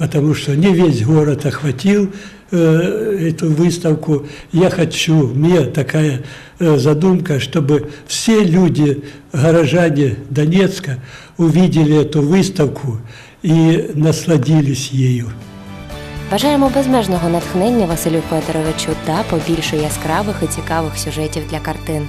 потому что не весь город охватил э, эту выставку. Я хочу, у меня такая э, задумка, чтобы все люди, горожане Донецка, увидели эту выставку и насладились ею. Бажаємо безмежного натхнення Василю Федоровичу та побільше яскравих і цікавих сюжетів для картин.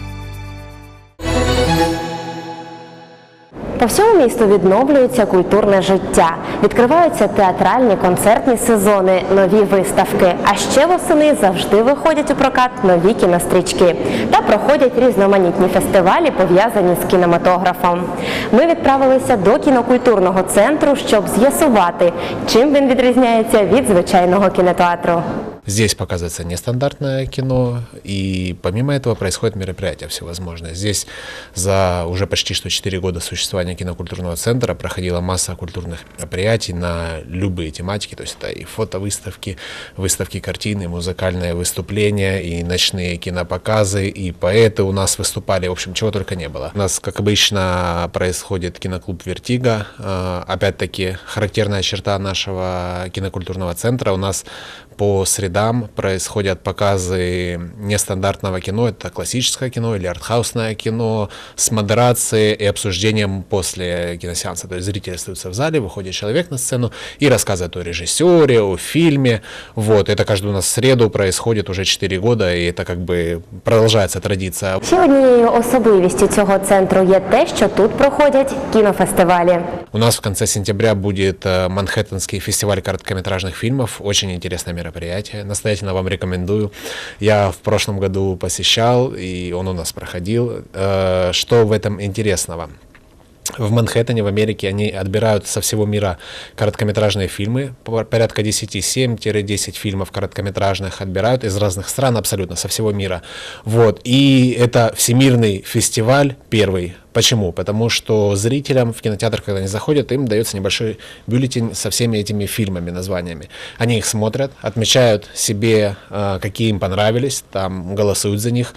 По всьому місту відновлюється культурне життя. Відкриваються театральні концертні сезони, нові виставки. А ще восени завжди виходять у прокат нові кінострічки та проходять різноманітні фестивалі, пов'язані з кінематографом. Ми відправилися до кінокультурного центру, щоб з'ясувати, чим він відрізняється від звичайного кінотеатру. Здесь показывается нестандартное кино, и помимо этого происходят мероприятия всевозможные. Здесь за уже почти что 4 года существования кинокультурного центра проходила масса культурных мероприятий на любые тематики, то есть это и фотовыставки, выставки картины, музыкальные выступления, и ночные кинопоказы, и поэты у нас выступали, в общем, чего только не было. У нас, как обычно, происходит киноклуб «Вертига», Э, опять-таки характерная черта нашего кинокультурного центра, у нас по средам происходят показы нестандартного кино. Это классическое кино или артхаусное кино с модерацией и обсуждением после киносеанса. То есть зритель остается в зале, выходит человек на сцену и рассказывает о режиссере, о фильме. Вот. Это каждую у нас среду происходит уже 4 года, и это как бы продолжается традиция. Ще однією особливістю цього центру є те, що тут проходять кінофестивалі. У нас в конце сентября будет э, Манхэттенский фестиваль короткометражных фильмов. Очень интересное мероприятие. Настоятельно вам рекомендую. Я в прошлом году посещал, и он у нас проходил. Э, Что в этом интересного? В Манхэттене, в Америке, они отбирают со всего мира короткометражные фильмы, по- порядка 10, 7-10 фильмов короткометражных отбирают из разных стран, абсолютно, со всего мира. Вот. И это всемирный фестиваль первый. Почему? Потому что зрителям в кинотеатр, когда они заходят, им дается небольшой бюллетень со всеми этими фильмами, названиями. Они их смотрят, отмечают себе, э, какие им понравились, там голосуют за них,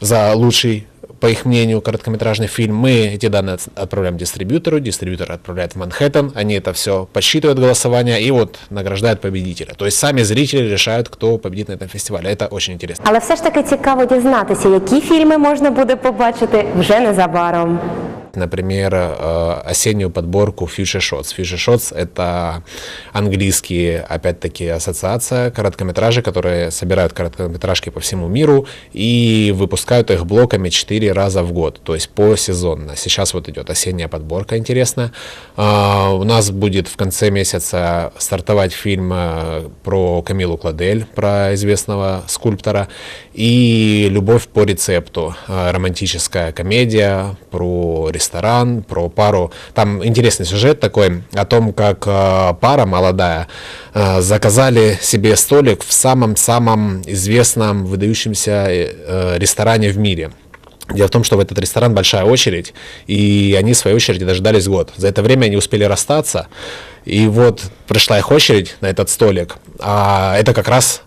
за лучший по их мнению, короткометражный фильм, мы эти данные отс- отправляем дистрибьютору, дистрибьютор отправляет в Манхэттен, они это все подсчитывают голосование и вот награждают победителя. То есть сами зрители решают, кто победит на этом фестивале. Это очень интересно. Але все ж таки цікаво дізнатися, які фільми можна буде побачити вже незабаром. Например, э, осеннюю подборку Future Shots. Future Shots — это английские, опять-таки, ассоциация короткометражей, которые собирают короткометражки по всему миру и выпускают их блоками 4 раза в год, то есть посезонно. Сейчас вот идет осенняя подборка интересная. А, У нас будет в конце месяца стартовать фильм э, про Камилу Кладель, про известного скульптора, и «Любовь по рецепту», э, романтическая комедия про ресторан, про пару. Там интересный сюжет такой о том, как э, пара молодая э, заказали себе столик в самом-самом известном, выдающемся э, ресторане в мире. Дело в том, что в этот ресторан большая очередь, и они своей очереди дождались год. За это время они успели расстаться, и вот пришла их очередь на этот столик, а это как раз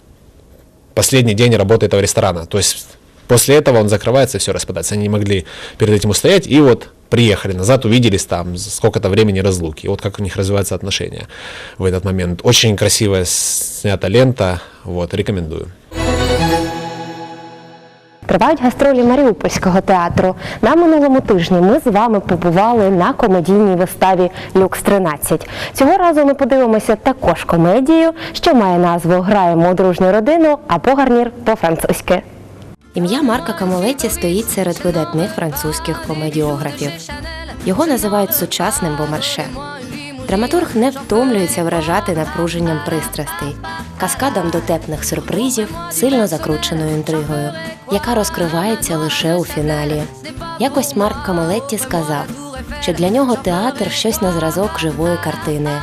последний день работы этого ресторана. То есть после этого он закрывается и все распадается. Они не могли перед этим устоять, и вот приехали назад, увиделись там, за сколько-то времени разлуки. И вот как у них развиваются отношения в этот момент. Очень красивая снята лента, вот, рекомендую. Тривають гастролі Маріупольського театру. На минулому тижні ми з вами побували на комедійній виставі Люкс 13. Цього разу ми подивимося також комедію, що має назву Граємо у дружню родину або гарнір по-французьки. Ім'я Марка Камолеті стоїть серед видатних французьких комедіографів. Його називають сучасним бомарше. Драматург не втомлюється вражати напруженням пристрастей, каскадом дотепних сюрпризів, сильно закрученою інтригою, яка розкривається лише у фіналі. Якось Марк Камолетті сказав, що для нього театр щось на зразок живої картини.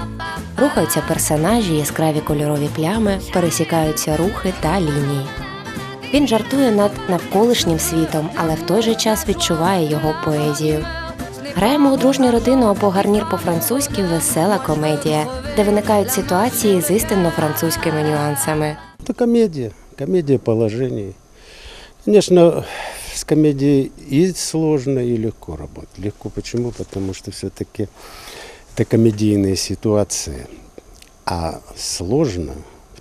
Рухаються персонажі, яскраві кольорові плями, пересікаються рухи та лінії. Він жартує над навколишнім світом, але в той же час відчуває його поезію. Граємо у дружню родину або гарнір по-французьки весела комедія, де виникають ситуації з істинно французькими нюансами. Это комедия, комедия положений. Конечно, с комедией и сложно, и легко работать. Легко почему? Потому что все-таки это комедийные ситуации. А сложно,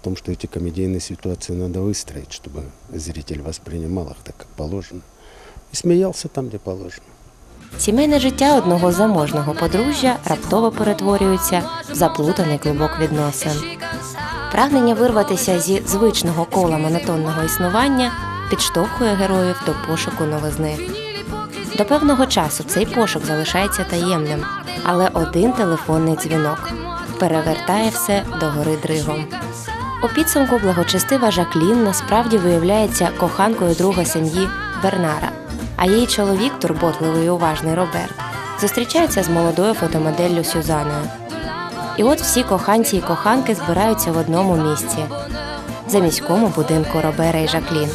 потому что эти комедийные ситуации надо выстроить, чтобы зритель воспринимал их так, как положено. И смеялся там, где положено. Сімейне життя одного заможного подружжя раптово перетворюється в заплутаний клубок відносин. Прагнення вирватися зі звичного кола монотонного існування підштовхує героїв до пошуку новизни. До певного часу цей пошук залишається таємним, але один телефонний дзвінок перевертає все до гори дригом. У підсумку благочестива Жаклін насправді виявляється коханкою друга сім'ї Бернара, а її чоловік, турботливий і уважний Роберт, зустрічається з молодою фотомоделлю Сюзаною. І от всі коханці і коханки збираються в одному місці за міському будинку Робера і Жаклін.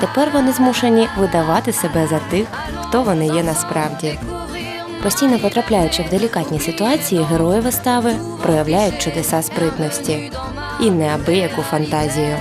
Тепер вони змушені видавати себе за тих, хто вони є насправді. Постійно потрапляючи в делікатні ситуації, герої вистави проявляють чудеса спритності і неабияку фантазію.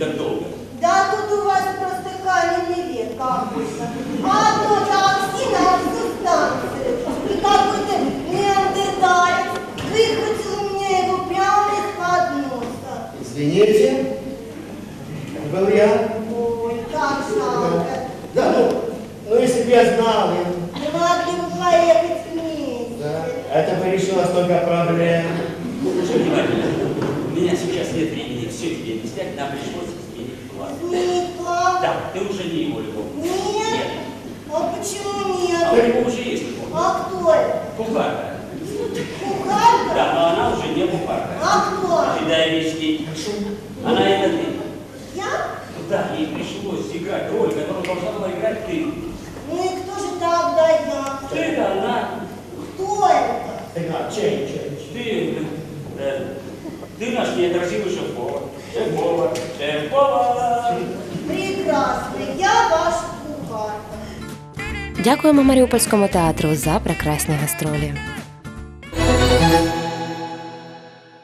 Так долго? Да тут у вас просто каменный век какой-то. А то токсина в субстанции. И какой-то неандерталец выхватил у меня его прямо из-под носа. Извините, был я. Ой, как жалко. Да, ну, ну если бы я знал, я- Не могли бы поехать вместе. да, это бы решилось только проблем. Слушай внимательно. У меня сейчас нет времени все тебе объяснять, нам пришлось изменить план. Сменить план? Да, ты уже не его любовь. Нет? А почему А у нет? него уже есть любовь. А кто это? Кухарка. Кухарка? Да, но она уже не кухарка. А кто? Дай объяснить. Она это ты. Я? Да, ей пришлось играть роль, которую должна была играть ты. Ну и кто же тогда я? Ты это она. Кто это? Так, а, чей, чей? Ты, ты наш неотразимый шеф-повар. Шеф-повар. Шеф-повар. Прекрасно, я ваш кухар. Дякуємо Маріупольському театру за прекрасні гастролі.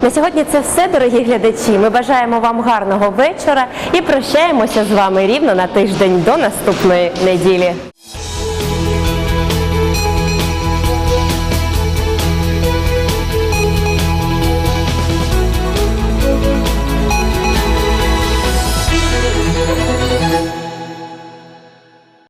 На сьогодні це все, дорогі глядачі. Ми бажаємо вам гарного вечора і прощаємося з вами рівно на тиждень до наступної неділі.